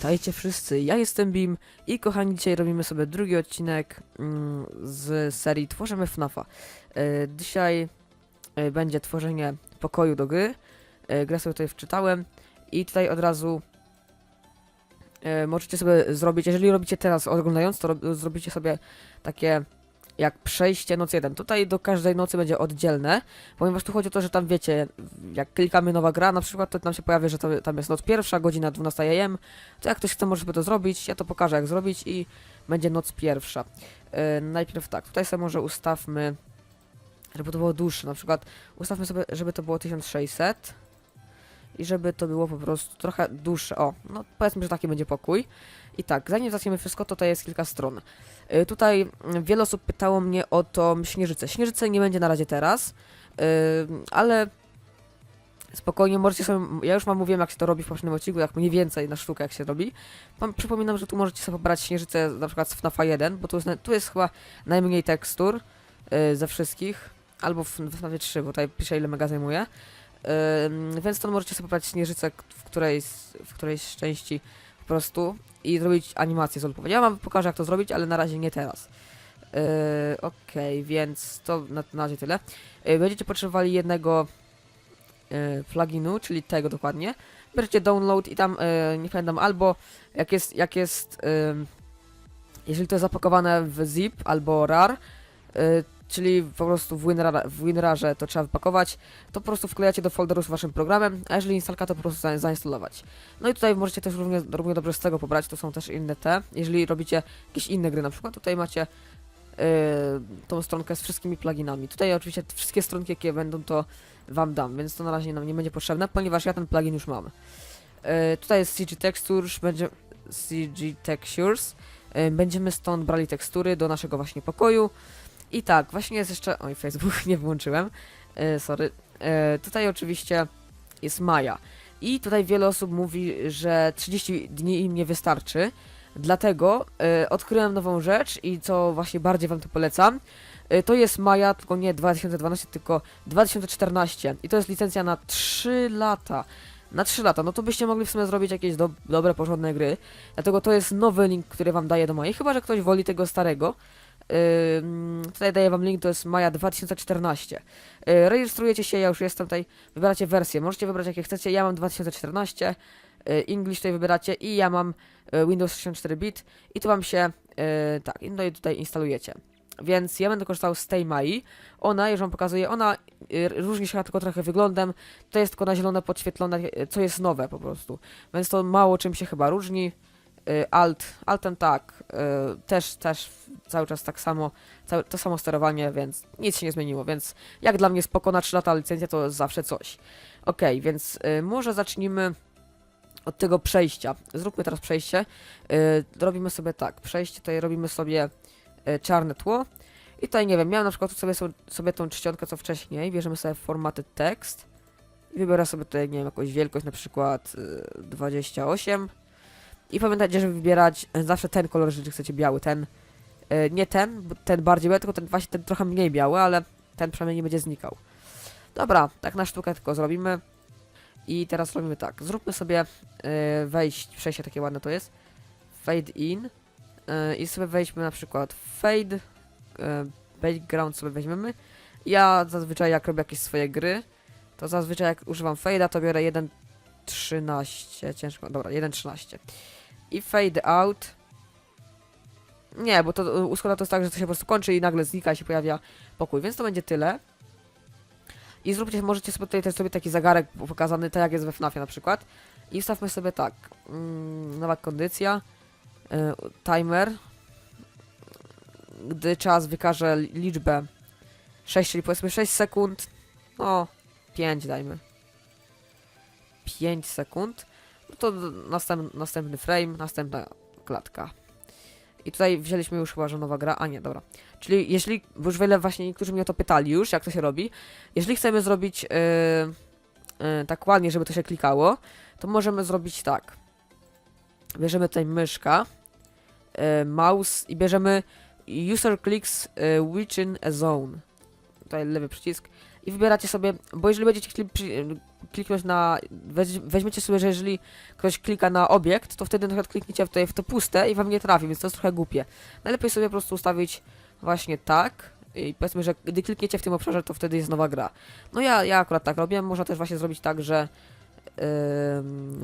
Witajcie wszyscy, ja jestem Bim i kochani, dzisiaj robimy sobie drugi odcinek mm, z serii Tworzymy FNAFa. E, dzisiaj e, będzie tworzenie pokoju do gry. E, grę sobie tutaj wczytałem i tutaj od razu e, możecie sobie zrobić, jeżeli robicie teraz oglądając, to rob, zrobicie sobie takie jak przejście noc 1. Tutaj do każdej nocy będzie oddzielne, ponieważ tu chodzi o to, że tam wiecie, jak klikamy nowa gra na przykład, to nam się pojawia, że to, tam jest noc pierwsza, godzina 12 am, to jak ktoś chce, może sobie to zrobić, ja to pokażę jak zrobić i będzie noc pierwsza. Yy, najpierw tak, tutaj sobie może ustawmy, żeby to było dłuższe, na przykład ustawmy sobie, żeby to było 1600 i żeby to było po prostu trochę dłuższe, o, no powiedzmy, że taki będzie pokój. I tak, zanim zaczniemy wszystko, to tutaj jest kilka stron. Yy, tutaj wiele osób pytało mnie o tą śnieżycę. Śnieżycy nie będzie na razie teraz, yy, ale spokojnie możecie sobie, ja już wam mówiłem jak się to robi w poprzednim odcinku, jak mniej więcej na sztukę jak się robi. Pam- Przypominam, że tu możecie sobie pobrać śnieżycę na przykład z FNAFa 1, bo tu jest, tu jest chyba najmniej tekstur yy, ze wszystkich, albo w, w FNAFie 3, bo tutaj pisze ile mega zajmuje. Więc to możecie sobie pobrać śnieżycę, w którejś, w którejś części po prostu i zrobić animację z olpowania. Ja wam pokażę jak to zrobić, ale na razie nie teraz. Yy, Okej, więc to na, na razie tyle. Yy, będziecie potrzebowali jednego yy, pluginu, czyli tego dokładnie. Bierzecie download i tam, yy, nie pamiętam, albo jak jest, jak jest, yy, jeżeli to jest zapakowane w zip albo rar, yy, czyli po prostu w, WinRAR, w WinRarze to trzeba wypakować, to po prostu wklejacie do folderu z waszym programem, a jeżeli instalka, to po prostu za- zainstalować. No i tutaj możecie też równie, równie dobrze z tego pobrać, to są też inne te. Jeżeli robicie jakieś inne gry na przykład, tutaj macie yy, tą stronkę z wszystkimi pluginami. Tutaj oczywiście wszystkie stronki, jakie będą, to wam dam, więc to na razie nam nie będzie potrzebne, ponieważ ja ten plugin już mam. Yy, tutaj jest CG Textures, będzie CG Textures. Yy, będziemy stąd brali tekstury do naszego właśnie pokoju. I tak, właśnie jest jeszcze... Oj, Facebook nie włączyłem. Yy, sorry. Yy, tutaj oczywiście jest maja. I tutaj wiele osób mówi, że 30 dni im nie wystarczy. Dlatego y, odkryłem nową rzecz i co właśnie bardziej wam tu polecam. Y, to jest Maja, tylko nie 2012, tylko 2014. I to jest licencja na 3 lata. Na 3 lata, no to byście mogli w sumie zrobić jakieś do, dobre, porządne gry. Dlatego to jest nowy link, który wam daję do mojej. Chyba, że ktoś woli tego starego. Tutaj daję wam link, to jest maja 2014. Yy, rejestrujecie się, ja już jestem tutaj, wybieracie wersję. Możecie wybrać jakie chcecie. Ja mam 2014. Yy, English tutaj wybieracie i ja mam yy, Windows 64 bit i tu wam się tak, no i tutaj instalujecie. Więc ja będę korzystał z tej Mai. Ona, już wam pokazuję, ona różni się tylko trochę wyglądem. To jest tylko na zielono podświetlone, co jest nowe po prostu. Więc to mało czym się chyba różni. Yy, alt, altem tak, yy, też, też cały czas tak samo, to samo sterowanie, więc nic się nie zmieniło, więc jak dla mnie spoko na 3 lata licencja to zawsze coś. Okej, więc yy, może zacznijmy od tego przejścia. Zróbmy teraz przejście. Robimy sobie tak, przejście tutaj robimy sobie czarne tło. I tutaj nie wiem, miałem na przykład sobie, sobie, tą czcionkę co wcześniej, bierzemy sobie formaty tekst wybiorę sobie tutaj, nie wiem, jakąś wielkość, na przykład yy, 28. I pamiętajcie, żeby wybierać yy, zawsze ten kolor, jeżeli chcecie biały, ten, yy, nie ten, ten bardziej biały, tylko ten właśnie ten trochę mniej biały, ale ten przynajmniej nie będzie znikał. Dobra, tak na sztukę tylko zrobimy. I teraz robimy tak. Zróbmy sobie yy, wejść, przejście takie ładne to jest. Fade in. I sobie wejdźmy na przykład fade. Background sobie weźmiemy. Ja zazwyczaj jak robię jakieś swoje gry, to zazwyczaj jak używam fade'a, to biorę 1.13. Ciężko. Dobra, 1.13. I fade out. Nie, bo to u Scotta to jest tak, że to się po prostu kończy i nagle znika i się pojawia pokój, więc to będzie tyle. I zróbcie, możecie sobie tutaj też sobie taki zegarek pokazany, tak jak jest we FNAFie na przykład. I wstawmy sobie tak, mm, nowa kondycja, y, timer, gdy czas wykaże li- liczbę 6, czyli powiedzmy 6 sekund, no 5 dajmy. 5 sekund, to następ, następny frame, następna klatka. I tutaj wzięliśmy już chyba, że nowa gra, a nie, dobra. Czyli jeśli, bo już wiele właśnie niektórzy mnie o to pytali już, jak to się robi, jeżeli chcemy zrobić yy, yy, tak ładnie, żeby to się klikało, to możemy zrobić tak. Bierzemy tutaj myszka, yy, mouse i bierzemy user clicks yy, within a zone. tutaj lewy przycisk i wybieracie sobie, bo jeżeli będziecie chcieli kliknąć na, weź, weźmiecie sobie, że jeżeli ktoś klika na obiekt, to wtedy na przykład klikniecie tutaj w to puste i wam nie trafi, więc to jest trochę głupie. Najlepiej sobie po prostu ustawić właśnie tak i powiedzmy, że gdy klikniecie w tym obszarze, to wtedy jest nowa gra. No ja, ja akurat tak robię, można też właśnie zrobić tak, że yy,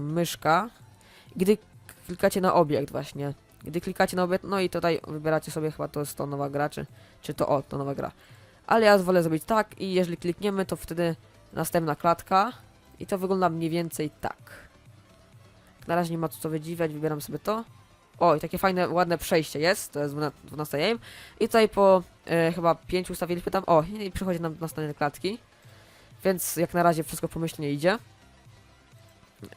myszka, gdy klikacie na obiekt właśnie, gdy klikacie na obiekt, no i tutaj wybieracie sobie chyba to jest to nowa gra, czy, czy to o, to nowa gra. Ale ja wolę zrobić tak i jeżeli klikniemy, to wtedy następna klatka i to wygląda mniej więcej tak. Na razie nie ma co wydziwiać, wybieram sobie to. O, i takie fajne, ładne przejście jest, to jest 12 aim. I tutaj po e, chyba 5 ustawiliśmy tam, o, i przychodzi nam następne klatki. Więc jak na razie wszystko pomyślnie idzie.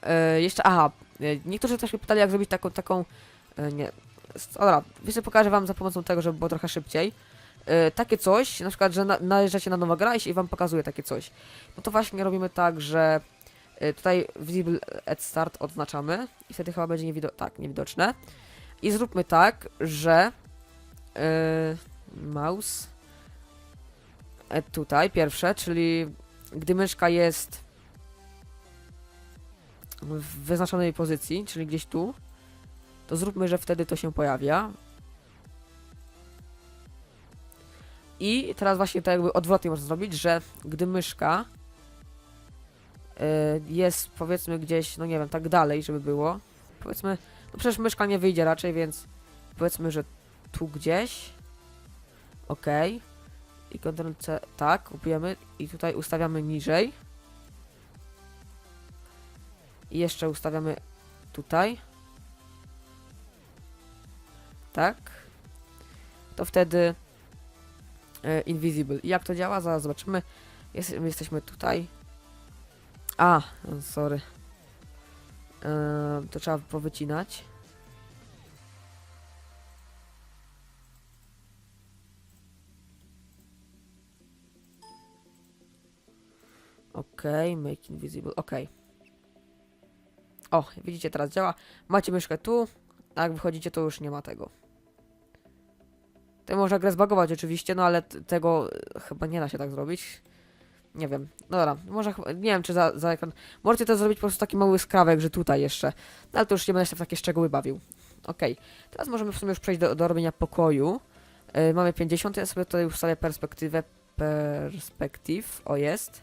E, jeszcze, aha, e, niektórzy też mnie pytali, jak zrobić taką, taką, e, nie, dobra, pokażę wam za pomocą tego, żeby było trochę szybciej. E, takie coś, na przykład, że na, najeżdżacie na nowa gra i wam pokazuje takie coś. No to właśnie robimy tak, że e, tutaj visible at start odznaczamy i wtedy chyba będzie niewido tak, niewidoczne. I zróbmy tak, że e, mouse e, tutaj pierwsze, czyli gdy myszka jest w wyznaczonej pozycji, czyli gdzieś tu, to zróbmy, że wtedy to się pojawia. I teraz właśnie to jakby odwrotnie można zrobić, że gdy myszka y, jest powiedzmy gdzieś, no nie wiem, tak dalej, żeby było. Powiedzmy, no przecież myszka nie wyjdzie raczej, więc powiedzmy, że tu gdzieś. Ok. I Ctrl C, tak, kupujemy i tutaj ustawiamy niżej. I jeszcze ustawiamy tutaj. Tak. To wtedy invisible. I jak to działa? Zaraz zobaczymy. Jest, my jesteśmy tutaj. A, sorry. E, to trzeba powycinać. Okej, make invisible. Okej. O, widzicie, teraz działa. Macie myszkę tu, a jak wychodzicie, to już nie ma tego. To można grę zbagować oczywiście, no ale tego e, chyba nie da się tak zrobić. Nie wiem. Dobra, może nie wiem czy za, za ekran. Możecie to zrobić po prostu taki mały skrawek, że tutaj jeszcze. No ale to już nie będę się w takie szczegóły bawił. Okej. Teraz możemy w sumie już przejść do, do robienia pokoju. Yy, mamy 50, ja sobie tutaj ustawię perspektywę. Perspektyw, o jest.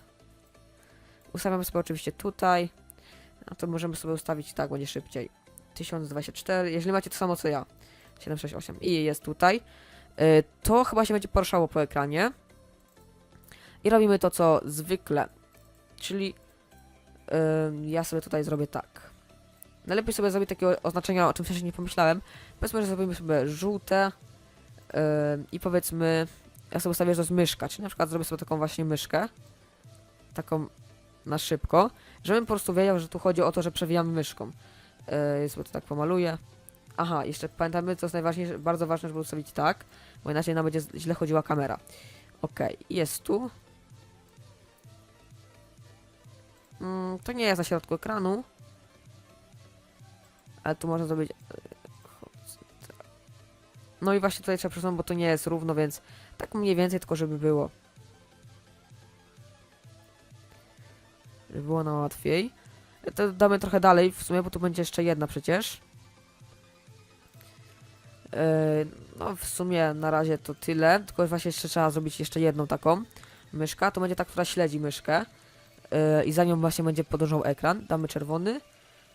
Ustawiamy sobie oczywiście tutaj. A to możemy sobie ustawić tak, będzie szybciej. 1024, jeżeli macie to samo co ja. 768 i jest tutaj. Y, to chyba się będzie poruszało po ekranie. I robimy to co zwykle. Czyli y, ja sobie tutaj zrobię tak. Najlepiej sobie zrobić takie oznaczenia, o czym wcześniej nie pomyślałem. Powiedzmy, że zrobimy sobie żółte y, i powiedzmy, ja sobie ustawię, że to jest myszka, czyli na przykład zrobię sobie taką właśnie myszkę. Taką na szybko, żebym po prostu wiedział, że tu chodzi o to, że przewijamy myszką. Yy, sobie to tak pomaluję. Aha, jeszcze pamiętamy, co jest najważniejsze, bardzo ważne, żeby ustawić tak, bo inaczej nam będzie źle chodziła kamera. Ok, jest tu. Mm, to nie jest na środku ekranu. Ale tu można zrobić... yy, No i właśnie tutaj trzeba przesunąć, bo to nie jest równo, więc tak mniej więcej, tylko żeby było. Żeby było na łatwiej. To damy trochę dalej w sumie, bo tu będzie jeszcze jedna przecież. Yy, no w sumie na razie to tyle, tylko właśnie jeszcze trzeba zrobić jeszcze jedną taką myszkę, to będzie ta, która śledzi myszkę yy, i za nią właśnie będzie podążał ekran, damy czerwony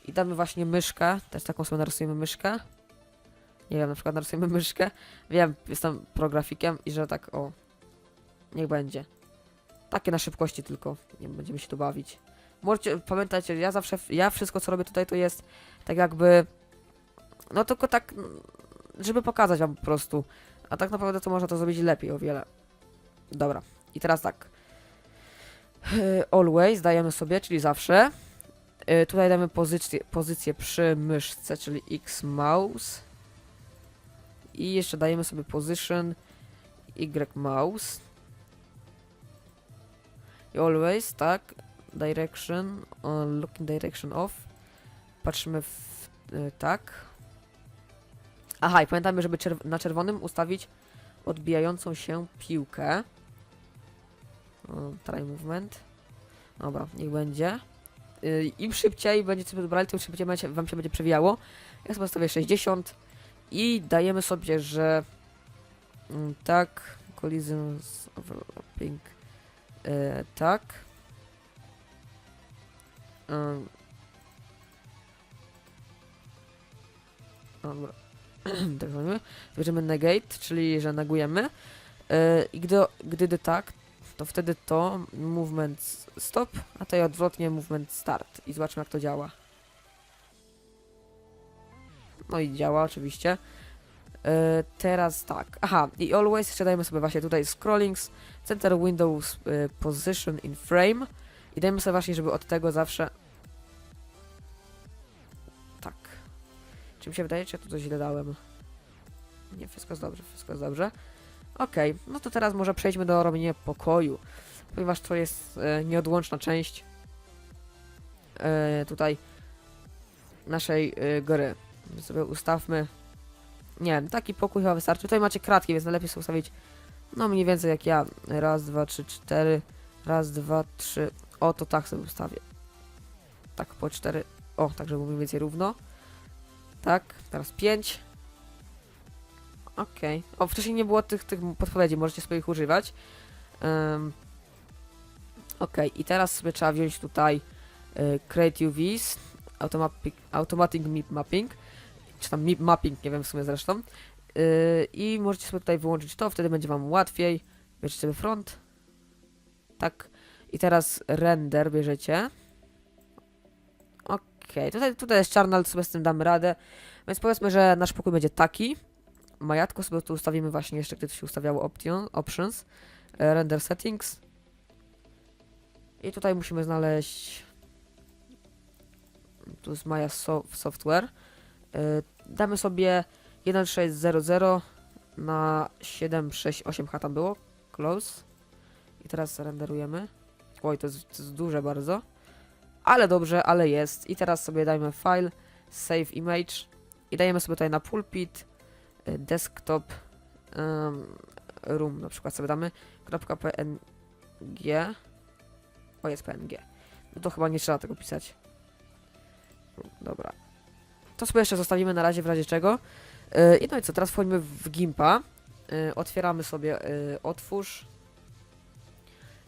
i damy właśnie myszkę, też taką sobie narysujemy myszkę. Nie wiem, na przykład narysujemy myszkę, wiem, jestem prografikiem i że tak o, niech będzie. Takie na szybkości tylko, nie będziemy się tu bawić. Możecie pamiętać, ja zawsze, ja wszystko co robię tutaj to jest tak jakby, no tylko tak, żeby pokazać wam po prostu. A tak naprawdę to można to zrobić lepiej o wiele. Dobra, i teraz tak. Yy, Always dajemy sobie, czyli zawsze. Yy, Tutaj damy pozycję, pozycję przy myszce, czyli X mouse. I jeszcze dajemy sobie position Y mouse. I always, tak. Direction, on looking direction off. Patrzymy w, y, tak. Aha, i pamiętamy, żeby czerw na czerwonym ustawić odbijającą się piłkę. Try movement. Dobra, niech będzie. Y, Im szybciej będziecie dobrali, tym szybciej będzie- wam się będzie przewijało. Ja sobie stawię 60 i dajemy sobie, że mm, tak, collisions overlapping, e, tak. Dobra. tak zrobimy. Bierzemy negate, czyli że negujemy. E, I gdy, gdy tak, to wtedy to movement stop, a i odwrotnie movement start. I zobaczmy jak to działa. No i działa oczywiście. E, teraz tak. Aha, i always jeszcze dajemy sobie właśnie tutaj scrollings, center windows e, position in frame. I dajmy sobie właśnie, żeby od tego zawsze. Czy mi się wydaje, czy ja tu coś źle dałem? Nie, wszystko jest dobrze, wszystko jest dobrze. Okej, no to teraz może przejdźmy do robienia pokoju, ponieważ to jest e, nieodłączna część e, tutaj naszej e, gry. Sobie ustawmy, nie wiem, taki pokój chyba wystarczy. Tutaj macie kratki, więc najlepiej sobie ustawić, no mniej więcej jak ja. Raz, dwa, trzy, cztery, raz, dwa, trzy. O, to tak sobie ustawię. Tak, po cztery. O, tak, żeby mniej więcej równo. Tak, teraz pięć. Okej. O, wcześniej nie było tych, tych podpowiedzi, możecie sobie ich używać. Um, Okej, i teraz sobie trzeba wziąć tutaj y, Create UVs, automatic, automatic Map Mapping, czy tam Map Mapping, nie wiem w sumie zresztą. Y, I możecie sobie tutaj wyłączyć to, wtedy będzie wam łatwiej. Bierzecie sobie front. Tak. I teraz render bierzecie. Okej, tutaj, tutaj jest czarno, ale sobie z tym damy radę. Więc powiedzmy, że nasz pokój będzie taki. Majatko sobie tu ustawimy właśnie jeszcze, gdy to się ustawiało option, options, e, render settings. I tutaj musimy znaleźć tu jest Maya so Software. E, Damy sobie 1600 na 768H tam było. Close. I teraz renderujemy. Oj, to jest, to jest duże bardzo. Ale dobrze, ale jest. I teraz sobie dajmy file, save image i dajemy sobie tutaj na pulpit y, desktop um, room. Na przykład sobie damy .png o jest png no to chyba nie trzeba tego pisać. Dobra. To sobie jeszcze zostawimy na razie w razie czego. Y, i no i co, teraz wchodzimy w Gimpa. Y, otwieramy sobie y, otwórz.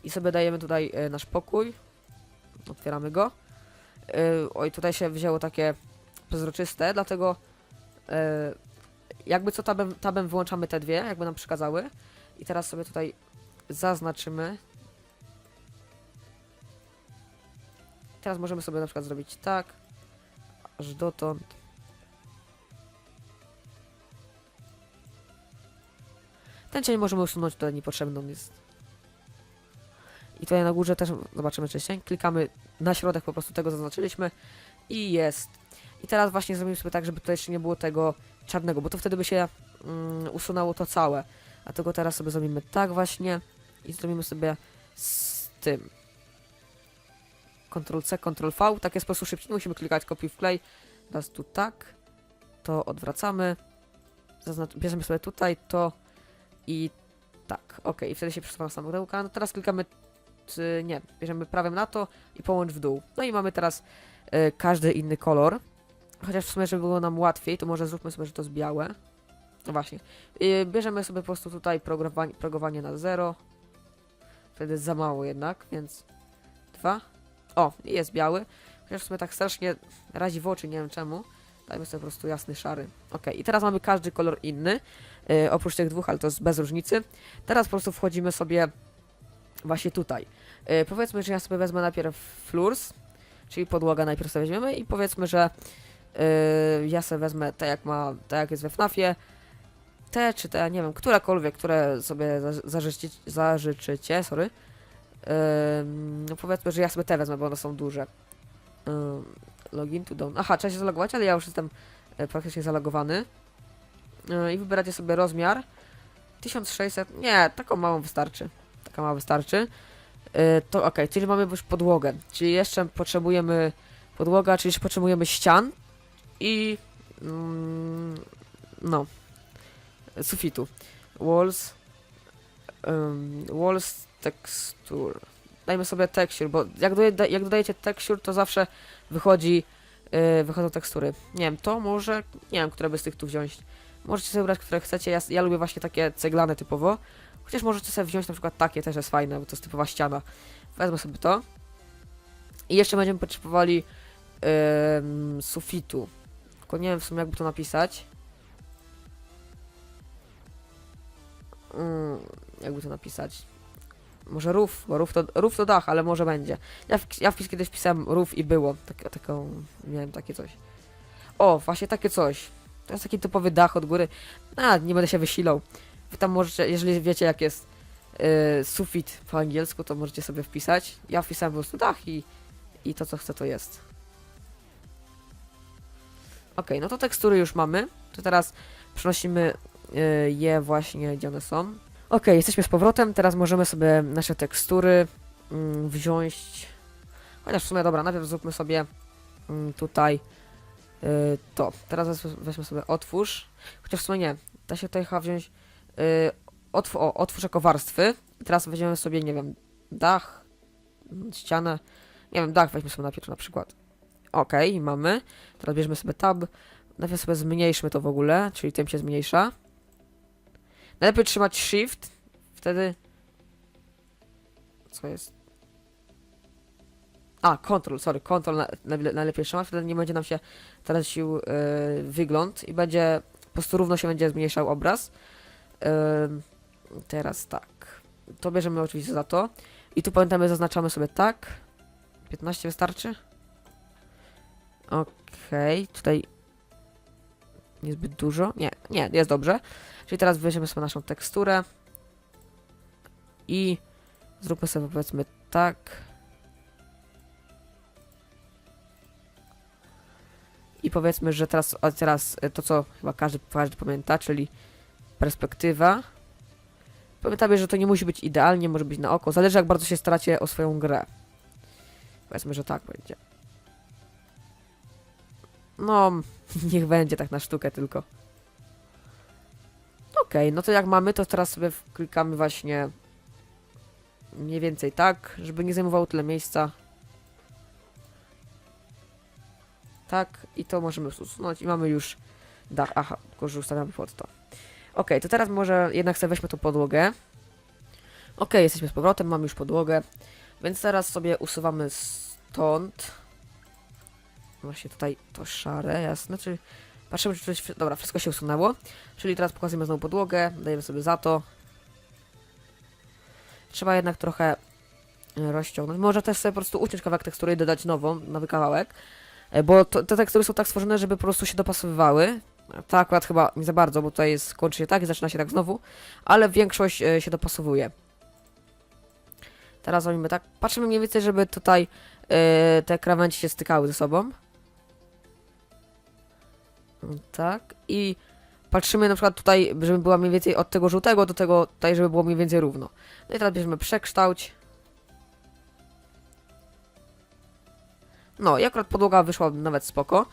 I sobie dajemy tutaj y, nasz pokój otwieramy go Y, oj tutaj się wzięło takie przezroczyste dlatego y, jakby co tabem, tabem wyłączamy te dwie, jakby nam przeszkadzały. I teraz sobie tutaj zaznaczymy. Teraz możemy sobie na przykład zrobić tak. Aż dotąd. Ten cień możemy usunąć, to niepotrzebny jest. I tutaj na górze też zobaczymy czy cień. Klikamy na środek po prostu tego zaznaczyliśmy. I jest. I teraz właśnie zrobimy sobie tak, żeby tutaj jeszcze nie było tego czarnego, bo to wtedy by się mm, usunęło to całe. A tego teraz sobie zrobimy tak właśnie i zrobimy sobie z tym. Ctrl C, Ctrl V, tak jest po prostu szybciej, musimy klikać kopiuj wklej. Teraz tu tak, to odwracamy, Zaznacz bierzemy sobie tutaj to i tak, ok, i wtedy się przesuwa samochodełka. No teraz klikamy, nie, bierzemy prawem na to i połącz w dół. No i mamy teraz y, każdy inny kolor. Chociaż w sumie, żeby było nam łatwiej, to może zróbmy sobie, że to jest białe. No właśnie. Yy, bierzemy sobie po prostu tutaj progowanie, progowanie na 0. Wtedy jest za mało jednak, więc 2. O, i jest biały. Chociaż w sumie tak strasznie razi w oczy, nie wiem czemu. Dajmy sobie po prostu jasny, szary. Ok, i teraz mamy każdy kolor inny. Yy, oprócz tych dwóch, ale to jest bez różnicy. Teraz po prostu wchodzimy sobie właśnie tutaj. Yy, powiedzmy, że ja sobie wezmę najpierw floors, czyli podłoga najpierw sobie weźmiemy i powiedzmy, że Yy, ja sobie wezmę te jak ma, te jak jest we FNAFie, te czy te, nie wiem, którekolwiek, które sobie za- zażyczycie, sorry. Yy, no powiedzmy, że ja sobie te wezmę, bo one są duże. Yy, login to down. Aha, trzeba się zalogować, ale ja już jestem praktycznie zalogowany. Yy, I wybieracie sobie rozmiar. 1600, nie, taką małą wystarczy. Taka wystarczy. Yy, to ok, czyli mamy już podłogę. Czyli jeszcze potrzebujemy podłoga, czyli jeszcze potrzebujemy ścian i mm, no sufitu. Walls Um, walls texture. Dajmy sobie texture, bo jak, jak dodajecie texture, to zawsze wychodzi, yy, wychodzą tekstury. Nie wiem, to może, nie wiem, które by z tych tu wziąć. Możecie sobie wybrać, które chcecie. Ja, ja lubię właśnie takie ceglane typowo. Chociaż możecie sobie wziąć na przykład takie, też jest fajne, bo to jest typowa ściana. Wezmę sobie to. I jeszcze będziemy potrzebowali ym, sufitu. Tylko nie wiem w sumie jakby to napisać. Mm, jakby to napisać. Może roof, bo roof to, roof to dach, ale może będzie. Ja, w, ja wpis kiedyś wpisałem roof i było. Tak, taką, miałem takie coś. O, właśnie takie coś. To jest taki typowy dach od góry. A, nie będę się wysilał. Tam możecie, jeżeli wiecie jak jest yy, sufit po angielsku, to możecie sobie wpisać. Ja wpisałem po prostu dach i, i to co chcę to jest. Ok, no to tekstury już mamy. To teraz przenosimy y, je właśnie, gdzie one są. Ok, jesteśmy z powrotem. Teraz możemy sobie nasze tekstury mm, wziąć. Chociaż w sumie dobra, najpierw zróbmy sobie mm, tutaj y, to. Teraz weźmy sobie otwórz. Chociaż w sumie nie. Da się tutaj chyba wziąć y, otw o, otwórz jako warstwy. Teraz weźmiemy sobie, nie wiem, dach, ścianę. Nie wiem, dach weźmy sobie najpierw na przykład. Ok, mamy. Teraz bierzemy sobie tab. Najpierw sobie zmniejszmy to w ogóle, czyli tym się zmniejsza. Najlepiej trzymać shift, wtedy... Co jest? A, control, sorry, control na, na, najlepiej trzymać, wtedy nie będzie nam się tracił yy, wygląd i będzie, po prostu równo się będzie zmniejszał obraz. Teraz tak, to bierzemy oczywiście za to. I tu pamiętamy, zaznaczamy sobie tak. 15 wystarczy? Okej, tutaj niezbyt dużo. Nie, nie, jest dobrze. Czyli teraz weźmiemy sobie naszą teksturę i zróbmy sobie powiedzmy tak. I powiedzmy, że teraz, teraz to, co chyba każdy, każdy pamięta, czyli perspektywa. Pamiętajmy, że to nie musi być idealnie, może być na oko. Zależy, jak bardzo się staracie o swoją grę. Powiedzmy, że tak będzie. No, niech będzie tak na sztukę tylko. Okej, no to jak mamy, to teraz sobie klikamy właśnie mniej więcej tak, żeby nie zajmowało tyle miejsca. Tak, i to możemy usunąć i mamy już dach. Aha, tylko że ustawiamy pod to. Okej, to teraz może jednak sobie weźmy tą podłogę. Okej, jesteśmy z powrotem, mamy już podłogę. Więc teraz sobie usuwamy stąd. Właśnie tutaj to szare, jasne, czyli patrzymy, czy coś, dobra, wszystko się usunęło. Czyli teraz pokazujemy znowu podłogę, dajemy sobie za to. Trzeba jednak trochę e, rozciągnąć. Może też sobie po prostu uciąć kawałek tekstury i dodać nową, nowy kawałek. E, Bo to, te tekstury są tak stworzone, żeby po prostu się dopasowywały. Ta akurat chyba nie za bardzo, bo tutaj jest, kończy się tak i zaczyna się tak znowu. Ale większość e, się dopasowuje. Teraz robimy tak. Patrzymy mniej więcej, żeby tutaj e, te krawędzie się stykały ze sobą. Tak. I patrzymy na przykład tutaj, żeby była mniej więcej od tego żółtego do tego tutaj, żeby było mniej więcej równo. No i teraz bierzemy przekształć. No i akurat podłoga wyszła nawet spoko.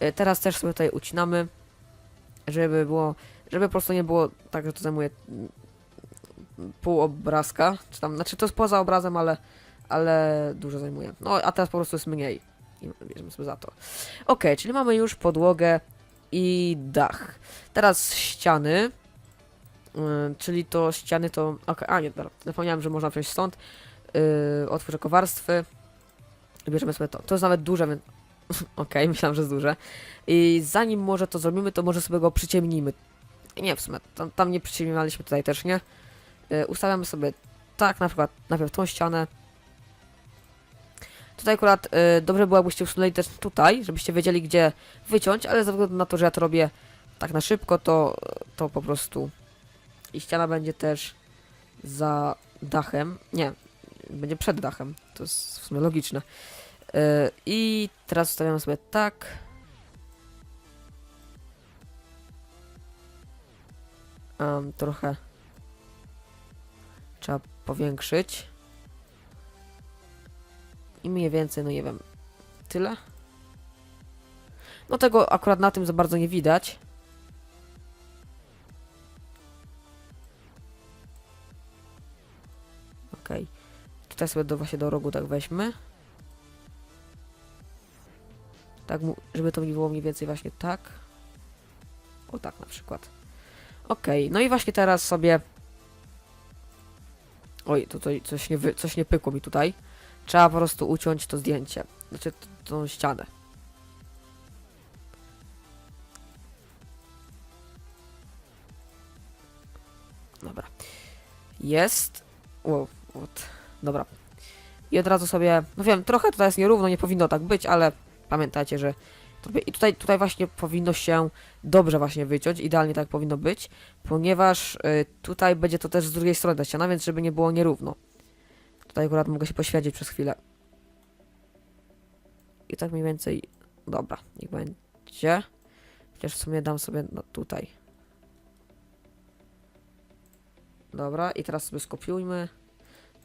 E, Teraz też sobie tutaj ucinamy, żeby było, żeby po prostu nie było tak, że to zajmuje pół obrazka, czy tam, znaczy to jest poza obrazem, ale, ale dużo zajmuje. No a teraz po prostu jest mniej. I bierzemy sobie za to. Ok, czyli mamy już podłogę i dach. Teraz ściany. Yy, czyli to ściany to. Ok, a nie, dobra. Zapomniałem, że można wziąć stąd. Yy, otwórz jako warstwy. Bierzemy sobie to. To jest nawet duże, więc. Okej, myślałem, że jest duże. I zanim może to zrobimy, to może sobie go przyciemnimy. Nie, w sumie, tam, tam nie przyciemnialiśmy, tutaj też nie. Yy, ustawiamy sobie tak, na przykład najpierw tą ścianę. Tutaj akurat y, dobrze było, jakbyście usunęli też tutaj, żebyście wiedzieli, gdzie wyciąć, ale ze względu na to, że ja to robię tak na szybko, to, to po prostu i ściana będzie też za dachem. Nie, będzie przed dachem. To jest w sumie logiczne. Y, I teraz ustawiamy sobie tak. Um, trochę trzeba powiększyć. I mniej więcej, no nie wiem, tyle. No tego akurat na tym za bardzo nie widać. tutaj sobie do, właśnie do rogu tak weźmy. Tak, żeby to było mniej więcej właśnie tak. O tak na przykład. Okej, no i właśnie teraz sobie... Oj, tutaj coś nie, wy... coś nie pykło mi tutaj. Trzeba po prostu uciąć to zdjęcie. Znaczy, tą ścianę. Dobra. Jest. Wow? Dobra. I od razu sobie, no wiem, trochę tutaj jest nierówno, nie powinno tak być, ale pamiętajcie, że i tutaj, tutaj właśnie powinno się dobrze właśnie wyciąć, idealnie tak powinno być, ponieważ y, tutaj będzie to też z drugiej strony ta ściana, więc żeby nie było nierówno. Tutaj akurat mogę się poświęcić przez chwilę. I tak mniej więcej, dobra, niech będzie. Chociaż w sumie dam sobie no, tutaj. Dobra, i teraz sobie skopiujmy.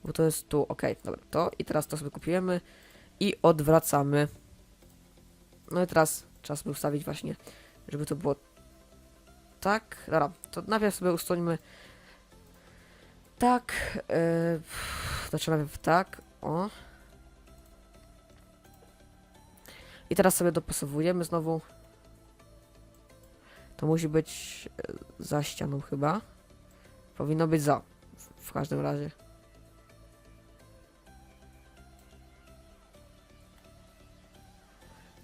Bo to jest tu, ok, dobra, to i teraz to sobie kopiujemy i odwracamy. No i teraz trzeba sobie ustawić właśnie, żeby to było tak. Dobra, to najpierw sobie ustalimy tak. Yy, znaczy najpierw tak, o. I teraz sobie dopasowujemy znowu. To musi być e, za ścianą chyba. Powinno być za. W każdym razie.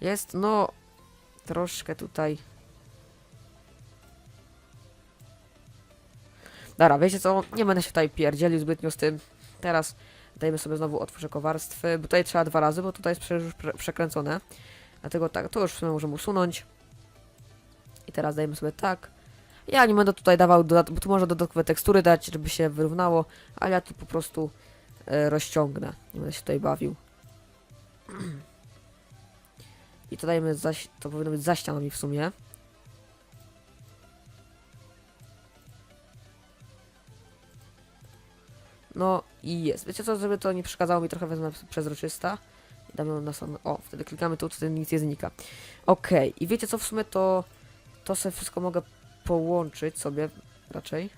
Jest, no, troszkę tutaj. Dobra, wiecie co? Nie będę się tutaj pierdzielił zbytnio z tym. Teraz dajmy sobie znowu otwórz warstwy, bo tutaj trzeba dwa razy, bo tutaj jest przecież już prze przekręcone. Dlatego tak, to już w sumie możemy usunąć. I teraz dajmy sobie tak. Ja nie będę tutaj dawał, bo tu można dodatkowe tekstury dać, żeby się wyrównało, ale ja tu po prostu e, rozciągnę. Nie będę się tutaj bawił. I to dajmy zaś, to powinno być za ścianami w sumie. No i jest. Wiecie co, żeby to nie przeszkadzało mi trochę, wezmę przezroczysta. Damy na sam... O, wtedy klikamy tu, wtedy nic nie znika. Okej, i wiecie co, w sumie to... To sobie wszystko mogę połączyć sobie raczej.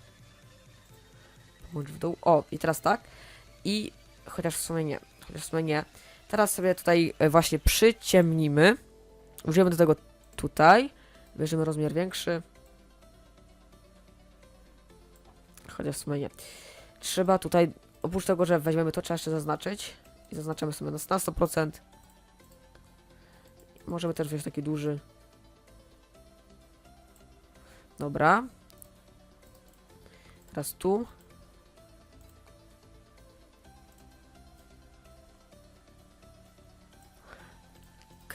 Połącz w dół. O, i teraz tak. I chociaż w sumie nie. Chociaż w sumie nie. Teraz sobie tutaj e, właśnie przyciemnimy. Użyjemy do tego tutaj. Bierzemy rozmiar większy. Chociaż w sumie nie. Trzeba tutaj, oprócz tego, że weźmiemy to, trzeba jeszcze zaznaczyć. I zaznaczamy sobie na 100%. Możemy też wziąć taki duży. Dobra. Teraz tu.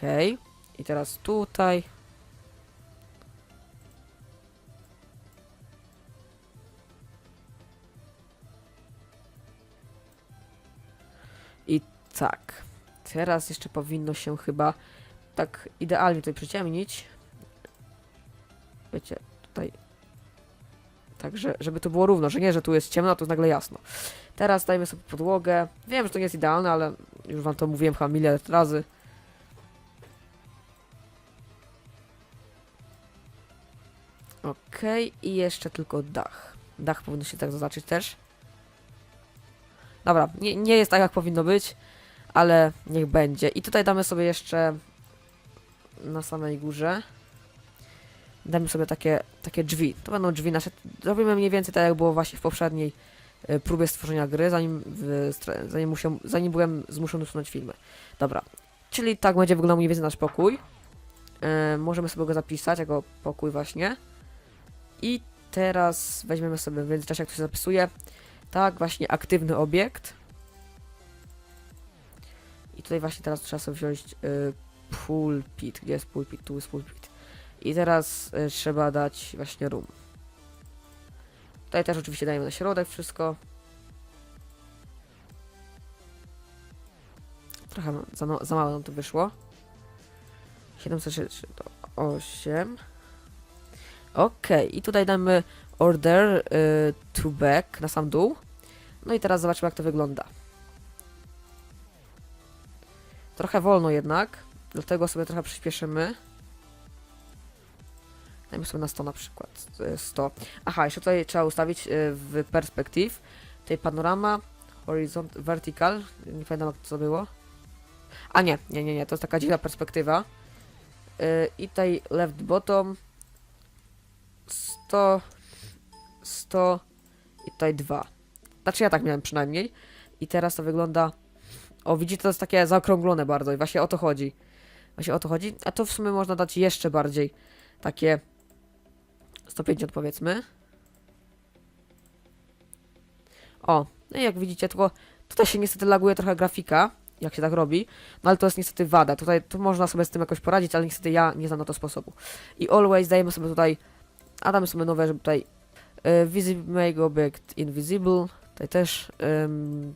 Okej. I teraz tutaj. I tak. Teraz jeszcze powinno się chyba tak idealnie tutaj przyciemnić. Wiecie, tutaj. Także, żeby to było równo, że nie, że tu jest ciemno, a tu jest nagle jasno. Teraz dajmy sobie podłogę. Wiem, że to nie jest idealne, ale już wam to mówiłem chyba miliard razy. Okej, i jeszcze tylko dach. Dach powinno się tak zaznaczyć też. Dobra, nie, nie jest tak jak powinno być, ale niech będzie. I tutaj damy sobie jeszcze na samej górze. Damy sobie takie, takie drzwi. To będą drzwi nasze. Zrobimy mniej więcej tak jak było właśnie w poprzedniej e, próbie stworzenia gry, zanim, w, zanim, musiał, zanim byłem zmuszony usunąć filmy. Dobra, czyli tak będzie wyglądał mniej więcej nasz pokój. E, możemy sobie go zapisać jako pokój właśnie. I teraz weźmiemy sobie w międzyczasie, jak to się zapisuje, tak, właśnie aktywny obiekt. I tutaj właśnie teraz trzeba sobie wziąć y, pulpit. Gdzie jest pulpit? Tu jest pulpit. I teraz y, trzeba dać właśnie room. Tutaj też oczywiście dajemy na środek wszystko. Trochę za, za mało nam to wyszło. 763 to 8. Okej, i tutaj damy order y, to back na sam dół. No i teraz zobaczymy jak to wygląda. Trochę wolno jednak, dlatego sobie trochę przyspieszymy. Dajmy sobie na 100 na przykład. y, 100. Aha, jeszcze tutaj trzeba ustawić y, w perspektyw. Tutaj panorama, Horizont, vertical, nie pamiętam jak to było. A nie, nie, nie, nie, to jest taka dziwna perspektywa. Yy, I tutaj left bottom 100 100 i tutaj 2. Znaczy ja tak miałem przynajmniej. I teraz to wygląda... O, widzicie, to jest takie zaokrąglone bardzo i właśnie o to chodzi. Właśnie o to chodzi. A to w sumie można dać jeszcze bardziej takie 150 powiedzmy. O, no i jak widzicie, tylko tutaj się niestety laguje trochę grafika, jak się tak robi, no ale to jest niestety wada. Tutaj tu można sobie z tym jakoś poradzić, ale niestety ja nie znam na to sposobu. I always dajemy sobie tutaj, a damy sobie nowe, żeby tutaj y, visible make object invisible, tutaj też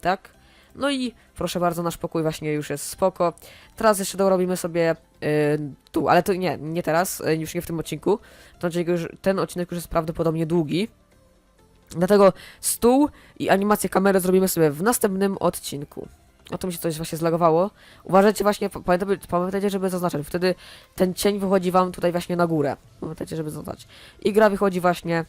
tak. No i proszę bardzo, nasz pokój właśnie już jest spoko. Teraz jeszcze dorobimy sobie y, tu, ale to nie, nie teraz, y, już nie w tym odcinku. To znaczy, już, ten odcinek już jest prawdopodobnie długi. Dlatego stół i animację kamery zrobimy sobie w następnym odcinku. O to mi się coś właśnie zlagowało. Uważajcie właśnie, pa- pamiętajcie, pamiętajcie, żeby zaznaczać. Wtedy ten cień wychodzi wam tutaj właśnie na górę. Pamiętajcie, żeby zaznaczać. I gra wychodzi właśnie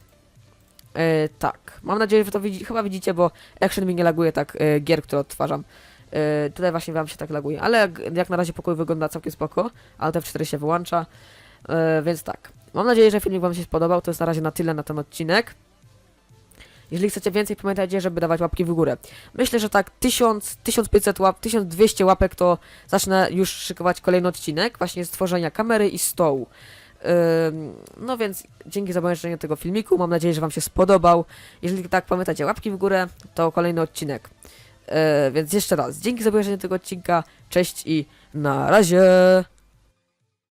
e, tak. Mam nadzieję, że to widzi, chyba widzicie, bo Action mi nie laguje tak e, gier, które odtwarzam. E, tutaj właśnie wam się tak laguje. Ale jak, jak na razie pokój wygląda całkiem spoko. Ale F4 się wyłącza. E, więc tak. Mam nadzieję, że filmik wam się spodobał. To jest na razie na tyle na ten odcinek. Jeżeli chcecie więcej, pamiętajcie, żeby dawać łapki w górę. Myślę, że tak 1000, 1500 łap, 1200 łapek to zacznę już szykować kolejny odcinek, właśnie z tworzenia kamery i stołu. No więc dzięki za obejrzenie tego filmiku, mam nadzieję, że wam się spodobał. Jeżeli tak, pamiętajcie, łapki w górę, to kolejny odcinek. Yy, więc jeszcze raz, dzięki za obejrzenie tego odcinka, cześć i na razie!